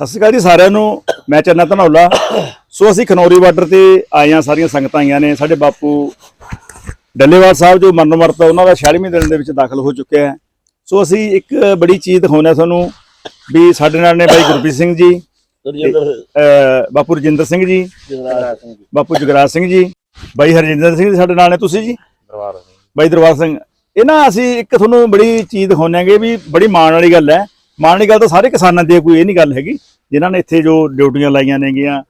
ਸਤਿ ਸ਼੍ਰੀ ਅਕਾਲ ਜੀ ਸਾਰਿਆਂ ਨੂੰ। ਮੈਂ ਚੰਨਾ ਧਨੌਲਾ। ਸੋ ਅਸੀਂ ਖਨੌਰੀ ਬਾਰਡਰ ਤੇ ਆਏ ਹਾਂ ਸਾਰੀਆਂ ਸੰਗਤਾਂ ਆਈਆਂ ਨੇ। ਸਾਡੇ ਬਾਪੂ ਡੱਲੇਵਾਲ ਸਾਹਿਬ ਜੋ ਮਰਨ ਮਰਤਾ ਉਹਨਾਂ ਦਾ 46ਵੇਂ ਦਿਨ ਦੇ ਵਿੱਚ ਦਾਖਲ ਹੋ ਚੁੱਕਿਆ ਹੈ। ਸੋ ਅਸੀਂ ਇੱਕ ਬੜੀ ਚੀਜ਼ ਦਿਖਾਉਂਦੇ ਹਾਂ ਤੁਹਾਨੂੰ ਵੀ ਸਾਡੇ ਨਾਲ ਨੇ ਬਾਈ ਗੁਰਪ੍ਰੀਤ ਸਿੰਘ ਜੀ ਅਹ ਬਾਪੂ ਰਜਿੰਦਰ ਸਿੰਘ ਜੀ ਬਾਪੂ ਜਗਰਾਜ ਸਿੰਘ ਜੀ ਬਾਈ ਹਰਜਿੰਦਰ ਸਿੰਘ ਜੀ ਸਾਡੇ ਨਾਲ ਨੇ। ਤੁਸੀਂ ਜੀ? ਬਾਈ ਦਰਬਾਰ ਸਿੰਘ ਇਹ ਨਾ ਅਸੀਂ ਇੱਕ ਤੁਹਾਨੂੰ ਬੜੀ ਚੀਜ਼ ਦਿਖਾਉਂਦੇ ਆਂਗੇ ਵੀ ਬੜੀ ਮਾਣ ਵਾਲੀ ਗੱਲ ਹੈ। ਮਾਣ ਵਾਲੀ ਗੱਲ ਤਾਂ ਸਾਰੇ ਕਿਸਾਨਾਂ ਦੀ ਹੈ, ਕੋਈ ਇਹ ਨਹੀਂ ਗੱਲ ਹੈਗੀ। ਜਿਨ੍ਹਾਂ ਨੇ ਇੱਥੇ ਜੋ ਡਿਊਟੀਆਂ ਲਾਈਆਂ ਨੇਗੀਆਂ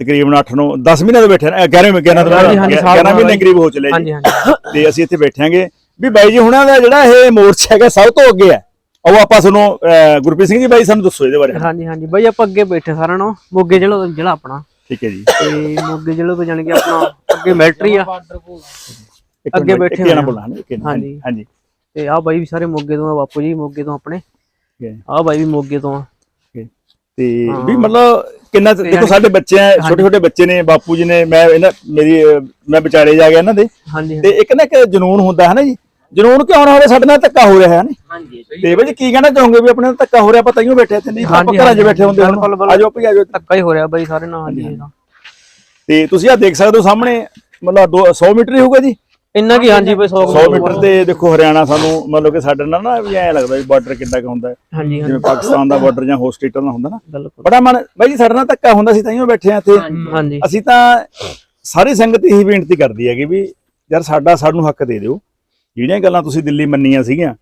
ਤਕਰੀਬਨ 8 9 10 ਮਹੀਨੇ ਤੋਂ ਬੈਠੇ ਨੇ 11 11 ਤੋਂ ਹਾਂਜੀ, ਹਾਂਜੀ, ਸਾਲ 11 ਮਹੀਨੇ। ਕਰੀਬ ਹੋ ਚਲੇ ਜੀ। ਹਾਂਜੀ ਤੇ ਅਸੀਂ ਇੱਥੇ ਬੈਠਾਂਗੇ। ਵੀ ਬਾਈ ਜੀ ਹੁਣਾਂ ਦਾ ਜਿਹੜਾ ਇਹ ਮੋਰਚਾ ਹੈਗਾ ਸਭ ਤੋਂ ਅੱਗੇ ਹੈ। ਉਹ ਆਪਾਂ ਤੁਹਾਨੂੰ ਅਹ, ਗੁਰਪ੍ਰੀਤ ਸਿੰਘ ਜੀ ਬਾਈ ਸਾਨੂੰ ਦੱਸੋ ਇਹਦੇ ਬਾਰੇ। ਹਾਂਜੀ ਹਾਂਜੀ। ਬਾਈ ਆਪਾਂ ਅੱਗੇ ਬੈਠੇ ਸਾਰਿਆਂ ਨੂੰ ਮੋਗੇ ਜ਼ਿਲ੍ਹਾ ਜ਼ਿਲ੍ਹਾ ਆਪਣਾ। ਠੀਕ ਹੈ ਜੀ। ਤੇ ਮੋਗੇ ਜ਼ਿਲ੍ਹੇ ਤੋਂ ਜਾਣੀ ਕਿ ਆਪਣਾ ਅੱਗੇ ਮਿਲਟਰੀ ਆ। ਇੱਕ ਅੱਗੇ ਮਿੰਟ, ਬੈਠੇ ਇੱਕ ਜਣਾ ਹੋਏ ਆ। ਬੋਲਣਾ ਇੱਕ ਜਣਾ, ਹਾਂਜੀ। ਹਾਂਜੀ। ਤੇ ਆਹ ਬਾਈ ਵੀ ਸਾਰੇ ਮੋਗੇ ਤੋਂ ਆ ਬਾਪੂ ਜੀ ਮੋਗੇ ਤੋਂ ਆਪਣੇ। ਆਹ ਬਾਈ ਵੀ ਮੋਗੇ ਤੋਂ ਆ। ਤੇ। ਵੀ ਮਤਲਬ ਕਿੰਨਾ ਦੇਖੋ ਸਾਡੇ ਬੱਚੇ ਆ ਛੋਟੇ ਛੋਟੇ ਬੱਚੇ ਨੇ ਬਾਪੂ ਜੀ ਨੇ ਮੈਂ ਇਹਨਾਂ ਮੇਰੀ ਮੈਂ ਵਿਚਾਰੇ ਜਾ ਗਿਆ ਇਹਨਾਂ ਦੇ। ਤੇ ਇੱਕ ਨਾ ਇੱਕ ਜਨੂਨ ਹੁੰਦਾ ਹੈ ਨਾ ਜੀ? ਜਨੂਨ ਕਿਉਂ ਨਾ ਹੋਵੇ? ਸਾਡੇ ਨਾਲ ਧੱਕਾ ਹੋ ਰਿਹਾ ਹੈ ਨਾ ਹਾਂਜੀ। ਤੇ ਬਾਈ ਜੀ ਕੀ ਕਹਿਣਾ ਚਾਹੋਗੇ ਵੀ ਆਪਣੇ ਨਾਲ ਧੱਕਾ ਹੋ ਰਿਹਾ? ਆਪਾਂ ਤਾਈਓ ਬੈਠੇ ਇੱਥੇ ਨਹੀਂ ਆਪਾਂ ਘਰਾਂ 'ਚ ਬੈਠੇ ਹੁੰਦੇ ਹੁਣ। ਆਜੋ ਭਾਈ ਆਜੋ। ਧੱਕਾ ਹੀ ਹੋ ਰਿਹਾ ਬਾਈ ਸਾਰੇ ਨਾਲ ਹਾਂਜੀ। ਤੇ ਤੁਸੀਂ ਆ ਦੇਖ ਸਕਦੇ ਹੋ ਸਾਹਮਣੇ ਮਤਲਬ ਦੋ- 100 ਮੀਟਰ ਹੀ ਹੋਊਗਾ ਜੀ। ਇੰਨਾ ਕੀ ਹਾਂਜੀ ਬਾਈ 100 100 ਮੀਟਰ ਤੇ ਦੇਖੋ ਹਰਿਆਣਾ ਸਾਨੂੰ ਮਤਲਬ ਕਿ ਸਾਡੇ ਨਾਲ ਨਾ ਵੀ ਐਂ ਲੱਗਦਾ ਵੀ ਬਾਰਡਰ ਕਿੰਨਾ ਕੁ ਹੁੰਦਾ ਹੈ। ਹਾਂਜੀ ਜਿਵੇਂ ਪਾਕਿਸਤਾਨ ਦਾ ਬਾਰਡਰ ਜਾਂ ਹੋਰ ਸਟੇਟਾਂ ਦਾ ਹੁੰਦਾ ਨਾ। ਬਿਲਕੁਲ। ਬੜਾ ਮਨ ਬਾਈ ਜੀ ਸਾਡੇ ਨਾਲ ਧੱਕਾ ਹੁੰਦਾ ਸੀ ਤਾਈਓ ਬੈਠੇ ਆ ਇੱਥੇ। ਹਾਂਜੀ ਅਸੀਂ ਤਾਂ ਸਾਰੀ ਸੰਗਤ ਇਹੀ ਬੇਨਤੀ ਕਰਦੀ ਹੈ ਕਿ ਵੀ ਯਾਰ ਸਾਡਾ ਸਾਨੂੰ ਹੱਕ ਦੇ ਦਿਓ। ਜਿਹੜੀਆਂ ਗੱਲਾਂ ਤੁਸੀਂ ਦਿੱਲੀ ਮੰਨੀਆਂ ਸੀਗੀਆਂ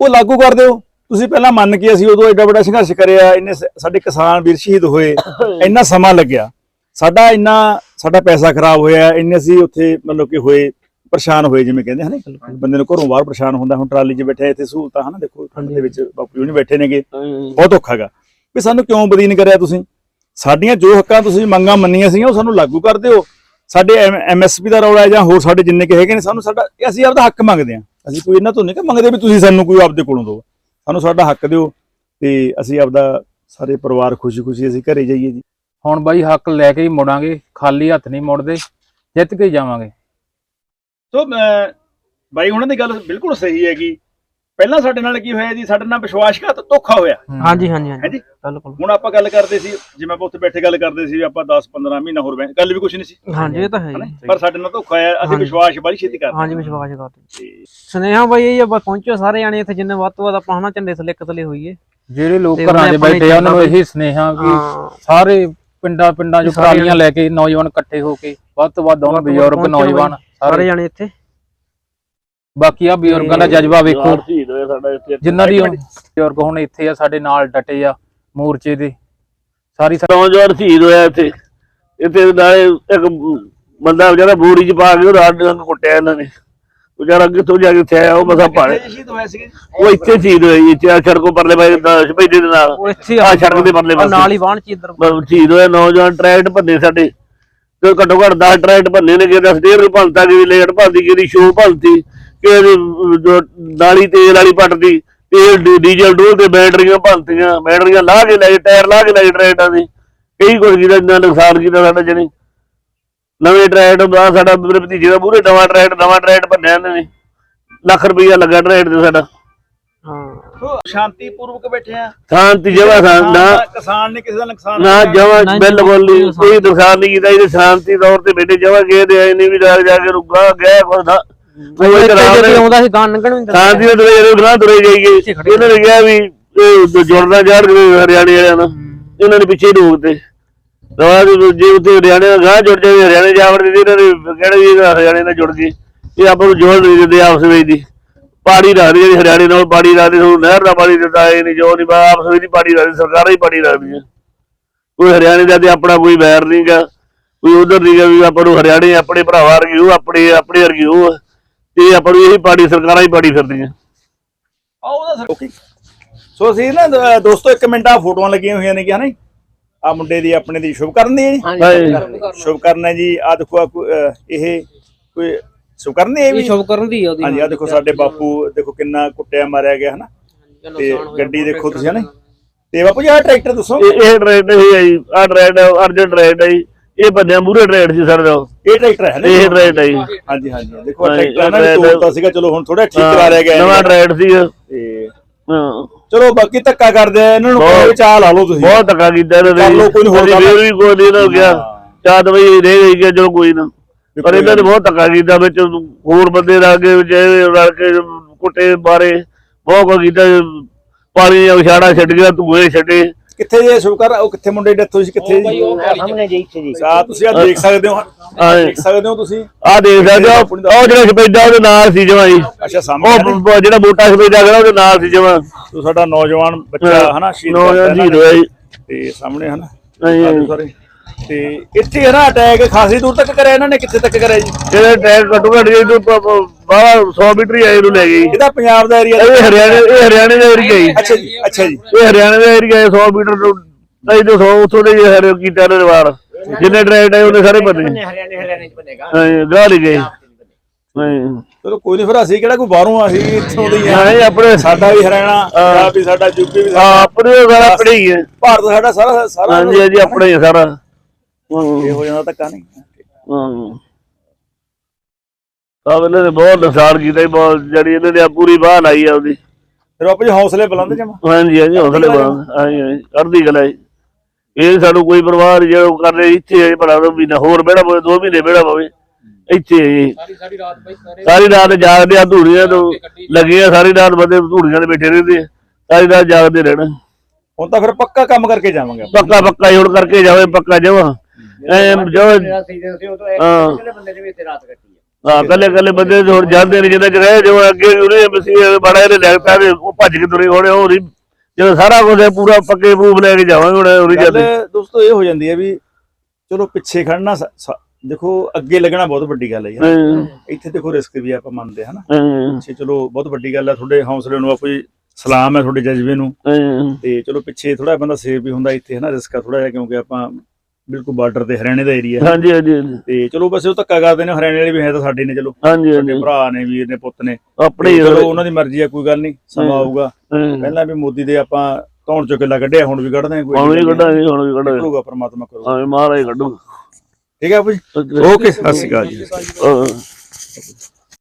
ਉਹ ਲਾਗੂ ਕਰ ਦਿਓ। ਤੁਸੀਂ ਪਹਿਲਾਂ ਮੰਨ ਕੇ ਅਸੀਂ ਉਦੋਂ ਐਡਾ ਵੱਡਾ ਸੰਘਰਸ਼ ਕਰਿਆ ਇੰਨੇ ਸਾਡੇ ਕਿਸਾਨ ਵੀਰ ਸ਼ਹੀਦ ਹੋਏ ਇੰਨਾ ਸਮਾਂ ਲੱਗਿਆ। ਸਾਡਾ ਇੰਨਾ ਸਾਡਾ ਪੈਸਾ ਖਰਾਬ ਹੋਇਆ ਇੰਨੇ ਅਸੀਂ ਉੱਥੇ ਮਤਲਬ ਕਿ ਹੋਏ। ਪਰੇਸ਼ਾਨ ਹੋਏ ਜਿਵੇਂ ਕਹਿੰਦੇ ਹਨ ਬੰਦੇ ਨੂੰ ਘਰੋਂ ਬਾਹਰ ਪਰੇਸ਼ਾਨ ਹੁੰਦਾ ਹੁਣ ਟਰਾਲੀ 'ਚ ਬੈਠੇ ਇੱਥੇ ਸਹੂਲਤਾਂ ਹਨ? ਦੇਖੋ ਠੰਡ ਦੇ ਵਿੱਚ ਬਾਪੂ ਜੀ ਬੈਠੇ ਨੇਗੇ। ਬਹੁਤ ਔਖਾ ਹੈਗਾ ਵੀ ਸਾਨੂੰ ਕਿਉਂ ਬਦੀਨ ਕਰਿਆ ਤੁਸੀਂ? ਸਾਡੀਆਂ ਜੋ ਹੱਕਾਂ ਤੁਸੀਂ ਮੰਗਾਂ ਮੰਨੀਆਂ ਸੀਗੀਆਂ ਉਹ ਸਾਨੂੰ ਲਾਗੂ ਕਰ ਦਿਓ। ਸਾਡੇ ਐਮਐਸਪੀ ਦਾ ਰੌਲਾ ਹੈ ਜਾਂ ਹੋਰ ਸਾਡੇ ਜਿੰਨੇ ਕਿ ਹੈਗੇ ਨੇ ਸਾਨੂੰ ਸਾਡਾ ਅਸੀਂ ਆਪਦਾ ਹੱਕ ਮੰਗਦੇ ਹਾਂ। ਅਸੀਂ ਕੋਈ ਇਹਨਾਂ ਤੋਂ ਨਹੀਂ ਕਿ ਮੰਗਦੇ ਵੀ ਤੁਸੀਂ ਸਾਨੂੰ ਕੋਈ ਆਪਦੇ ਕੋਲੋਂ ਦਿਓ। ਸਾਨੂੰ ਸਾਡਾ ਹੱਕ ਦਿਓ ਤੇ ਅਸੀਂ ਆਪਦਾ ਸਾਰੇ ਪਰਿਵਾਰ ਖੁਸ਼ੀ-ਖੁਸ਼ੀ ਅਸੀਂ ਘਰੇ ਜਾਈਏ ਜੀ। ਹੁਣ ਬਾਈ ਹੱਕ ਲੈ ਕੇ ਹੀ ਮੁੜਾਂਗੇ ਖਾਲੀ ਹੱਥ ਨਹੀਂ ਮੁੜਦੇ ਜਿੱਤ ਕੇ ਜਾਵਾਂਗੇ। ਸੋ ਬਾਈ ਉਹਨਾਂ ਦੀ ਗੱਲ ਬਿਲਕੁਲ ਸਹੀ ਹੈਗੀ। ਪਹਿਲਾਂ ਸਾਡੇ ਨਾਲ ਕੀ ਹੋਇਆ ਜੀ? ਸਾਡੇ ਨਾਲ ਵਿਸ਼ਵਾਸਘਾਤ ਧੋਖਾ ਹੋਇਆ। ਹਾਂਜੀ ਹਾਂਜੀ ਹਾਂਜੀ। ਹਾਂਜੀ ਬਿਲਕੁਲ। ਹੁਣ ਆਪਾਂ ਗੱਲ ਕਰਦੇ ਸੀ ਜਿਵੇਂ ਆਪਾਂ ਉੱਥੇ ਬੈਠੇ ਗੱਲ ਕਰਦੇ ਸੀ ਵੀ ਆਪਾਂ 10 15 ਮਹੀਨਾ ਹੋਰ ਬੈਠ ਗੱਲ ਵੀ ਕੁਝ ਨਹੀਂ ਸੀ। ਹਾਂਜੀ ਇਹ ਤਾਂ ਹੈ ਪਰ ਸਾਡੇ ਨਾਲ ਧੋਖਾ ਆਇਆ ਅਸੀਂ। ਵਿਸ਼ਵਾਸ ਬੜੀ ਛੇਤੀ ਕਰਦੇ। ਹਾਂਜੀ ਵਿਸ਼ਵਾਸ ਕਰਦੇ। ਸੁਨੇਹਾ ਬਾਈ ਇਹ ਆਪਾਂ ਪਹੁੰਚੋ ਸਾਰੇ ਜਾਣੇ ਇੱਥੇ ਜਿੰਨੇ ਵੱਧ ਤੋਂ ਵੱਧ ਆਪਾਂ ਹਨਾ ਝੰਡੇ ਥੱਲੇ ਇਕੱਲੇ ਹੋਈਏ। ਜਿਹੜੇ ਲੋਕ ਘਰਾਂ 'ਚ ਉਹਨੇ ਬੈਠੇ ਆ ਉਹਨਾਂ ਨੂੰ ਇਹੀ ਸੁਨੇਹਾ ਕਿ ਹਾਂ। ਸਾਰੇ ਪਿੰਡਾਂ ਪਿੰਡਾਂ 'ਚ ਟਰਾਲੀਆਂ ਲੈ ਕੇ ਨੌਜਵਾਨ ਇਕੱਠੇ ਹੋ ਕੇ ਵੱਧ ਤੋਂ ਵੱਧ ਵੱਧ ਬਜ਼ੁਰਗ ਨੌਜਵਾਨ। ਸਾਰੇ ਜਾਣੇ ਇੱਥੇ? ਬਾਕੀ ਆ ਬਜ਼ੁਰਗਾਂ ਦਾ ਜਜ਼ਬਾ ਵੇਖੋ। ਸ਼ਹੀਦ ਹੋਇਆ ਸਾਡਾ ਇੱਥੇ। ਜਿਨ੍ਹਾਂ ਦੀ ਬਜ਼ੁਰਗ ਹੁਣ ਇੱਥੇ ਆ ਸਾਡੇ ਨਾਲ ਡਟੇ ਆ ਮੋਰਚੇ ਦੇ। ਸਾਰੀ ਨੌਜਵਾਨ ਸ਼ਹੀਦ ਹੋਇਆ ਇੱਥੇ। ਇੱਥੇ ਨਾਲੇ ਇੱਕ ਬੰਦਾ ਵਿਚਾਰਾ ਬੂਰੀ ਚ ਪਾ ਕੇ ਉਹ ਰਾਤ ਨੂੰ ਕੁੱਟਿਆ ਇਹਨਾਂ ਨੇ। ਵਿਚਾਰਾ ਕਿੱਥੋਂ ਜਾ ਕੇ ਇੱਥੇ ਆਇਆ ਉਹ ਮਸਾ ਸੀਗੇ? ਉਹ ਇੱਥੇ ਸ਼ਹੀਦ ਹੋਇਆ ਜੀ ਇੱਥੇ ਆਹ ਸੜਕੋਂ ਪਰਲੇ ਪਾਸੇ ਦਾ ਸ਼ਹੀਦੀ ਦੇ ਨਾਲ। ਉਹ ਇੱਥੇ ਆਹ ਸੜਕ ਦੇ ਪਰਲੇ ਪਾਸੇ। ਨਾਲ ਹੀ ਵਾਹਣ ਚ ਇੱਧਰ। ਸ਼ਹੀਦ ਹੋਇਆ ਨੌਜਵਾਨ ਟਰੈਕਟ ਭੰਨੇ ਸਾਡੇ। ਤੇ ਘੱਟੋ ਘੱਟ 10 ਟਰੈਕਟ ਭੰਨੇ ਨੇ ਕਿਹਦਾ ਸਟੇਅਰ ਭੰਨਤਾ ਕਿ ਲੇਟ ਭੰਨਦੀ ਕਿਹਦੀ ਸ਼ੋ ਭੰਨਤੀ ਕਿਹਦੀ ਜੋ ਤੇਲ ਵਾਲੀ ਪੱਟਦੀ ਤੇਲ ਡੀਜ਼ਲ, ਡੋਲ ਤੇ ਬੈਟਰੀਆਂ ਭੰਨਤੀਆਂ, ਬੈਟਰੀਆਂ ਲਾ ਕੇ ਲੈ ਟਾਇਰ ਲਾ ਕੇ ਲੈ ਟਰੈਕਟਾਂ ਦੇ। ਕਈ ਕੁਝ ਕੀਤਾ, ਇੰਨਾ ਨੁਕਸਾਨ ਕੀਤਾ ਸਾਡਾ ਜਣੀ ਨਵੇਂ ਟਰੈਕਟ ਦਾ ਸਾਡਾ ਭਤੀਜੇ ਦਾ ਪੂਰੇ ਨਵਾਂ ਟਰੈਕਟ ਨਵਾਂ ਟਰੈਕਟ ਭੰਨਿਆ ਇਹਨਾਂ ਨੇ। ਲੱਖ ਰੁਪਈਆ ਲੱਗਾ ਟਰੈਕਟ ਤੇ ਸਾਡਾ। ਸ਼ਾਂਤੀਪੂਰਵਕ ਬੈਠੇ ਆ। ਸ਼ਾਂਤੀ ਜਗ੍ਹਾ ਨਾ ਕਿਸਾਨ- ਕਿਸਾਨ ਨੇ ਕਿਸੇ ਦਾ ਨੁਕਸਾਨ ਨਾ ਨਹੀਂ ਕੀਤਾ। ਜਮਾ ਨਹੀਂ, ਬਿਲਕੁਲ ਨਹੀਂ ਨਹੀਂ, ਕੋਈ ਨੁਕਸਾਨ ਨਹੀਂ ਕੀਤਾ ਇਹਦੇ ਸ਼ਾਂਤੀ ਤੌਰ ਤੇ ਬੈਠੇ ਜਮਾ ਕੇ ਦੇ ਆਏ ਨਹੀਂ ਵੀ ਜਾ ਜਾ ਕੇ ਰੁਕਾ ਗਿਆ ਕੋਈ ਨਾ। ਕੋਈ ਇੱਥੇ ਇਤਰਾਜ਼ ਜੇ ਨਹੀਂ ਆਉਂਦਾ ਸੀ ਗਾਂ ਲੰਘਣ ਵੀ ਨਹੀਂ ਦਿੰਦਾ। ਸ਼ਾਂਤੀ ਦੇ ਜਿਹੜੇ ਗ੍ਰਾਂ ਤੁਰੇ ਜਾਈਏ। ਪਿੱਛੇ ਖੜੇ ਇਹਨਾਂ ਨੇ ਕਿਹਾ ਵੀ ਇਹ ਜੁੜਨਾ ਜਾੜ ਹਰਿਆਣੇ ਵਾਲਿਆਂ ਨਾਲ ਇਹਨਾਂ ਨੇ ਪਿੱਛੇ ਰੋਕਤੇ। ਰਵਾਜ ਜੇ ਉੱਤੇ ਹਰਿਆਣੇ ਦਾ ਗਾਂ ਜੁੜ ਜਾਵੇ ਹਰਿਆਣੇ ਜਾ ਵੜਦੇ ਸੀ ਇਹਨਾਂ ਨੇ ਕਹਿਣਾ ਵੀ ਇਹ ਹਰਿਆਣੇ ਨਾਲ ਜੁੜ ਗਏ। ਇਹ ਆਪਾਂ ਨੂੰ ਜੋੜ ਨਹੀਂ ਦਿੰਦੇ ਆਪਸ ਵਿੱਚ ਦੀ। ਪਾੜੀ ਰੱਖਦੀ ਜਿਹੜੀ ਹਰਿਆਣੇ ਨਾਲ ਪਾੜੀ ਰੱਖਦੀ ਤੁਹਾਨੂੰ ਨਹਿਰ ਦਾ ਪਾਣੀ ਦਿੰਦਾ ਇਹ ਨਹੀਂ ਜੋ ਨਹੀਂ ਬਾ ਆਪਸ ਵਿੱਚ ਦੀ ਪਾੜੀ ਰੱਖਦੀ ਸਰਕਾਰਾਂ ਹੀ ਪਾੜੀ ਰੱਖਦੀਆਂ ਕੋਈ ਹਰਿਆਣੇ ਦਾ ਤੇ ਆਪਣਾ ਕੋਈ ਵੈਰ ਨਹੀਂਗਾ ਕੋਈ ਉਧਰ ਨਹੀਂਗਾ ਵੀ ਆਪਾਂ ਨੂੰ ਹਰਿਆਣੇ ਆਪਣੇ ਭਰਾਵਾਂ ਵਰਗੇ ਉਹ ਆਪਣੇ ਆਪਣੇ ਵਰਗੇ ਉਹ। ਤੇ ਆਪਾਂ ਨੂੰ ਇਹੀ ਪਾੜੀ ਸਰਕਾਰਾਂ ਹੀ ਪਾੜੀ ਫਿਰਦੀਆਂ। ਆ ਉਹਦਾ ਸਰ ਓਕੇ। ਸੋ ਅਸੀਂ ਨਾ ਦੋਸਤੋ ਇੱਕ ਮਿੰਟ ਆ ਫੋਟੋਆਂ ਲੱਗੀਆਂ ਹੋਈਆਂ ਨੇ ਕਿ ਹਨਾ ਆ ਮੁੰਡੇ ਦੀ ਆਪਣੇ ਦੀ ਸ਼ੁਭ ਕਰਨ ਦੀ ਹੈ ਜੀ ਸ਼ੁਭ ਕਰਨ। ਹੈ ਜੀ। ਆ ਦੇਖੋ ਆਹ ਕੋਈ, ਅਹ, ਇਹ ਕੋਈ ਸ਼ੁਭ ਕਰਨ ਦੀ ਇਹ ਵੀ? ਸ਼ੁਭ ਕਰਨ ਦੀ ਆ ਉਹਦੀ ਹਾਂਜੀ ਆ ਦੇਖੋ ਸਾਡੇ ਬਾਪੂ ਦੇਖੋ ਕਿੰਨਾ ਕੁੱਟਿਆ ਮਾਰਿਆ ਗਿਆ ਹਨਾ? ਤੇ ਗੱਡੀ ਦੇਖੋ ਤੁਸੀਂ ਹਨਾ? ਤੇ ਬਾਪੂ ਜੀ ਆ ਟਰੈਕਟਰ ਦੱਸੋ। ਇਹ ਟ੍ਰੈਡ ਹੀ ਹੈ ਜੀ ਆ ਟ੍ਰੈਡ ਅਰਜਨ ਟ੍ਰੈਡ ਹੈ ਜੀ। ਇਹ ਬੰਦਿਆਂ ਮੂਰੇ ਟ੍ਰੈਡ ਸੀ ਸਰ ਦਾ ਇਹ ਟਰੈਕਟਰ ਹੈ ਨਾ ਇਹ ਟ੍ਰੈਡ ਹੈ ਜੀ। ਹਾਂਜੀ ਹਾਂਜੀ ਦੇਖੋ ਟਰੈਕਟਰ ਨਾ ਤੋੜਤਾ ਸੀਗਾ ਚਲੋ ਹੁਣ ਥੋੜਾ ਠੀਕ ਕਰਾ ਲਿਆ ਗਿਆ ਨਵਾਂ ਇਹਨੇ। ਟ੍ਰੈਡ ਸੀ ਤੇ ਚਲੋ ਬਾਕੀ ਧੱਕਾ ਕਰਦੇ ਆ ਇਹਨਾਂ ਨੂੰ ਕੋਈ ਚਾਹ ਲਾ ਲਓ ਤੁਸੀਂ। ਬਹੁਤ ਧੱਕਾ ਕੀਤਾ ਇਹਨਾਂ ਕਰ ਲਓ, ਕੋਈ ਨੀ ਹੋਰ ਵੀ ਕੋਈ ਨਹੀਂ ਹੋ। ਗਿਆ। ਚਾਹ ਵਈ ਰਹਿ ਗਈ ਕਿ ਚਲੋ ਕੋਈ ਨਾ। ਪਰ ਇਹਨਾਂ ਨੇ ਬਹੁਤ ਧੱਕਾ ਕੀਤਾ ਵਿੱਚ ਹੋਰ ਬੰਦੇ ਲਾ ਕੇ ਇਹ ਰਲ ਕੇ ਕੁੱਟੇ ਮਾਰੇ ਬਹੁਤ ਕੁਝ ਕੀਤਾ ਪਾਣੀ ਦਾ ਵਿਛਾੜਾ ਛੱਡ ਗਿਆ ਧੂਏ ਛੱਡੇ। ਕਿੱਥੇ ਜੇ ਸ਼ੁਕਰ ਉਹ ਕਿੱਥੇ ਮੁੰਡੇ ਡੈਥ ਹੋਈ ਸੀ ਕਿੱਥੇ ਜੀ? ਸਾਹਮਣੇ ਜੀ ਇੱਥੇ ਜੀ। ਆ ਤੁਸੀਂ ਆ ਦੇਖ ਸਕਦੇ ਹੋ ਹਾਂ। ਦੇਖ ਸਕਦੇ ਹੋ ਤੁਸੀਂ? ਆ ਦੇਖ ਸਕਦੇ ਹੋ ਉਹ ਜਿਹੜਾ ਸਪੈਦਾ ਉਹਦੇ ਨਾਲ ਸੀ ਜਮਾ ਜੀ। ਅੱਛਾ ਸਾਹਮਣੇ? ਉਹ ਜਿਹੜਾ ਮੋਟਾ ਸਪੈਦਾ ਖੜਾ ਉਹਦੇ ਨਾਲ ਸੀ ਜਮਾ। ਤੋ ਸਾਡਾ ਨੌਜਵਾਨ ਬੱਚਾ ਹਨਾ ਸ਼ਹੀਦ ਨੌਜਵਾਨ ਜੀ। ਤੇ ਸਾਹਮਣੇ ਹਨਾ। ਸਾਰੇ। ਤੇ ਇੱਥੇ ਹਨਾ ਅਟੈਕ ਖਾਸੀ ਦੂਰ ਤੱਕ ਕਰਿਆ ਇਹਨਾਂ ਨੇ ਕਿੱਥੇ ਤੱਕ ਕਰਿਆ ਜੀ? ਜਿਹੜੇ ਟੈਗ ਘੱਟੋ ਘੱਟ ਜੇ ਤੋਂ ਬਾਹਰ 100 ਮੀਟਰ ਹੀ ਆਏ ਨੂੰ ਲੈ ਗਈ ਇਹਦਾ ਪੰਜਾਬ ਦਾ ਏਰੀਆ ਇਹ ਹਰਿਆਣੇ ਇਹ ਹਰਿਆਣੇ ਦਾ ਏਰੀਆ ਹੀ ਅੱਛਾ ਜੀ ਅੱਛਾ ਜੀ। ਇਹ ਹਰਿਆਣੇ ਦਾ ਏਰੀਆ ਹੈ 100 ਮੀਟਰ ਤੋਂ ਨਹੀਂ ਤੋਂ 100 ਉੱਥੋਂ ਦੇ ਹੀ ਹਰੇ ਕੀਤਾ ਇਹਨਾਂ ਨੇ ਵਾਰ ਜਿੰਨੇ ਡਰਾਈਵ ਆਏ ਉਹਨੇ ਸਾਰੇ ਬੰਦੇ ਹਰਿਆਣੇ ਹਰਿਆਣੇ ਚ ਬਣੇਗਾ। ਹਾਂ ਗਾਹ ਲਈ ਗਏ। ਹਾਂ। ਚਲੋ ਕੋਈ ਨਹੀਂ ਫਿਰ ਅਸੀਂ ਕਿਹੜਾ ਕੋਈ ਬਾਹਰੋਂ ਆ, ਅਸੀਂ ਇੱਥੋਂ ਦੇ ਹੀ ਆ। ਹਾਂ ਆਪਣੇ ਸਾਡਾ ਵੀ ਹਰਿਆਣਾ ਪੰਜਾਬ ਵੀ ਸਾਡਾ ਯੂਪੀ ਵੀ ਹਾਂ ਸਾਡਾ ਆਪਣੇ ਸਾਰਾ ਆਪਣੇ ਹੀ ਹੈ। ਭਾਰਤ ਸਾਡਾ ਸਾਰਾ ਸਾਰਾ ਹਾਂਜੀ ਹਾਂਜੀ ਆਪਣੇ ਹੀ ਹੈ ਸਾਰਾ। ਹਾਂ ਇਹ ਹੋ ਜਾਂਦਾ ਧੱਕਾ ਨਹੀਂ। ਹਾਂ। ਆਹ ਇਹਨਾਂ ਨੇ ਬਹੁਤ ਨੁਕਸਾਨ ਕੀਤਾ ਜੀ, ਬਹੁਤ ਜਿਹੜੀ ਇਹਨਾਂ ਨੇ ਪੂਰੀ ਬਾਹ ਲਾਈ ਆ ਉਹਦੀ। ਫਿਰ ਆਪੇ ਹੌਸਲੇ ਬੁਲੰਦ ਜਮਾ। ਹਾਂਜੀ ਹਾਂਜੀ ਹੌਸਲੇ ਬਾਹ ਹਾਂਜੀ ਹਾਂਜੀ ਕਰਦੀ ਗੱਲ ਹੈ ਜੀ। ਇਹ ਸਾਨੂੰ ਕੋਈ ਪਰਵਾਹ ਨਹੀਂ ਜਿਹੜਾ ਕਰ ਰਹੇ ਇੱਥੇ ਹੈ ਬੜਾ ਦੋ ਮਹੀਨਾ ਹੋਰ ਬਹਿਣਾ ਪਵੇ ਦੋ ਮਹੀਨੇ ਬਹਿਣਾ ਪਵੇ ਇੱਥੇ ਹੈ ਜੀ। ਸਾਰੀ ਸਾਰੀ ਰਾਤ ਬਈ ਸਾਰੇ ਸਾਰੀ ਰਾਤ ਜਾਗਦੇ ਆ ਧੂੜੀਆਂ ਤੋਂ ਲੱਗੇ ਆ ਸਾਰੀ ਰਾਤ ਬੰਦੇ ਧੂੜੀਆਂ ਤੇ ਬੈਠੇ ਰਹਿੰਦੇ ਆ ਸਾਰੀ ਰਾਤ ਜਾਗਦੇ ਰਹਿਣਾ। ਹੁਣ ਤਾਂ ਫਿਰ ਪੱਕਾ ਕੰਮ ਕਰਕੇ ਜਾਵਾਂਗੇ ਆਪਾਂ। ਪੱਕਾ ਪੱਕਾ ਹੀ ਹੁਣ ਕਰਕੇ ਜਾਵੇ ਪੱਕਾ ਜਮਾ ਐ ਜੋ ਮੇਰਾ ਸੀਜ਼ਨ ਸੀ ਉਹ ਤੋਂ ਹਾਂ। ਇੱਕ ਬੰਦੇ ਨੇ ਵੀ ਇੱਥੇ ਰਾਤ ਕੱਟੀ ਹੈ ਹਾਂ ਕੱਲੇ ਕੱਲੇ ਬੰਦੇ ਤੇ ਹੁਣ ਜਾਂਦੇ ਨਹੀਂ ਜਿੰਨਾ ਚ ਰਹੇ ਜੋ ਅੱਗੇ ਉਹਨੇ ਬਸੀ ਬੜਾ ਇਹਨੇ ਲੈ ਪਿਆ ਤੇ ਉਹ ਭੱਜ ਕੇ ਤੁਰੇ ਹੋਣੇ ਹੋਰ ਹੀ ਜਦੋਂ ਸਾਰਾ ਕੁਝ ਹੈ ਪੂਰਾ ਪੱਕੇ ਪ੍ਰੂਫ ਲੈ ਕੇ ਜਾਵਾਂਗੇ ਹੁਣ ਉਹਦੀ ਗੱਲ ਜਾਂਦੇ ਦੋਸਤੋ ਇਹ ਹੋ ਜਾਂਦੀ ਹੈ ਵੀ ਚਲੋ ਪਿੱਛੇ ਖੜਨਾ ਸ- ਸ- ਦੇਖੋ ਅੱਗੇ ਲੱਗਣਾ ਬਹੁਤ ਵੱਡੀ ਗੱਲ ਹੈ ਯਾਰ ਹਾਂ, ਇੱਥੇ ਦੇਖੋ ਰਿਸਕ ਵੀ ਆਪਾਂ ਮੰਨਦੇ ਹਾਂ ਨਾ ਹਾਂ, ਪਿੱਛੇ ਚਲੋ ਬਹੁਤ ਵੱਡੀ ਗੱਲ ਹੈ ਤੁਹਾਡੇ ਹੌਸਲੇ ਨੂੰ ਆਪੋ ਜੀ ਸਲਾਮ ਹੈ ਤੁਹਾਡੇ ਜਜ਼ਬੇ ਨੂੰ। ਹਾਂ, ਤੇ ਚਲੋ ਪਿੱਛੇ ਥੋੜਾ ਬੰਦਾ ਸੇਫ ਵੀ ਹੁੰਦਾ ਇੱਥੇ ਹਨਾ? ਰਿਸਕ ਆ ਥੋੜਾ ਜਿਹਾ ਕਿਉਂਕਿ ਆਪਾਂ ਬਿਲਕੁਲ ਬਾਰਡਰ ਤੇ ਹਰਿਆਣੇ ਦਾ ਏਰੀਆ ਹੈ। ਹਾਂਜੀ ਹਾਂਜੀ ਹਾਂਜੀ, ਤੇ ਚਲੋ ਬਸ ਉਹ ਧੱਕਾ ਕਰਦੇ ਨੇ ਹਰਿਆਣੇ ਵਾਲੇ ਵੀ ਹੈ ਤਾਂ ਸਾਡੇ ਨੇ ਚਲੋ। ਹਾਂਜੀ ਹਾਂਜੀ। ਭਰਾ ਨੇ ਵੀਰ ਨੇ ਪੁੱਤ ਨੇ। ਆਪਣੇ ਹੀ ਚਲੋ ਉਹਨਾਂ ਦੀ ਮਰਜ਼ੀ ਆ ਕੋਈ ਗੱਲ ਨਹੀਂ ਸਮਾਂ। ਆਊਗਾ। ਪਹਿਲਾਂ ਵੀ ਮੋਦੀ ਦੇ ਆਪਾਂ ਧੌਣ ਚੋਂ ਕਿੱਲਾ ਕੱਢਿਆ ਹੁਣ ਵੀ ਕੱਢਦੇ ਕੋਈ ਹੁਣ ਵੀ ਕੱਢਾਂਗੇ ਹੁਣ ਵੀ ਕੱਢਾਂਗੇ। ਕਰੂਗਾ ਪਰਮਾਤਮਾ ਕਰੂਗਾ। ਹਾਂ ਮਹਾਰਾਜ ਕੱਢੂ ਠੀਕ ਹੈ ਭਾਈ ਓਕੇ। ਸਤਿ ਸ਼੍ਰੀ ਅਕਾਲ ਜੀ।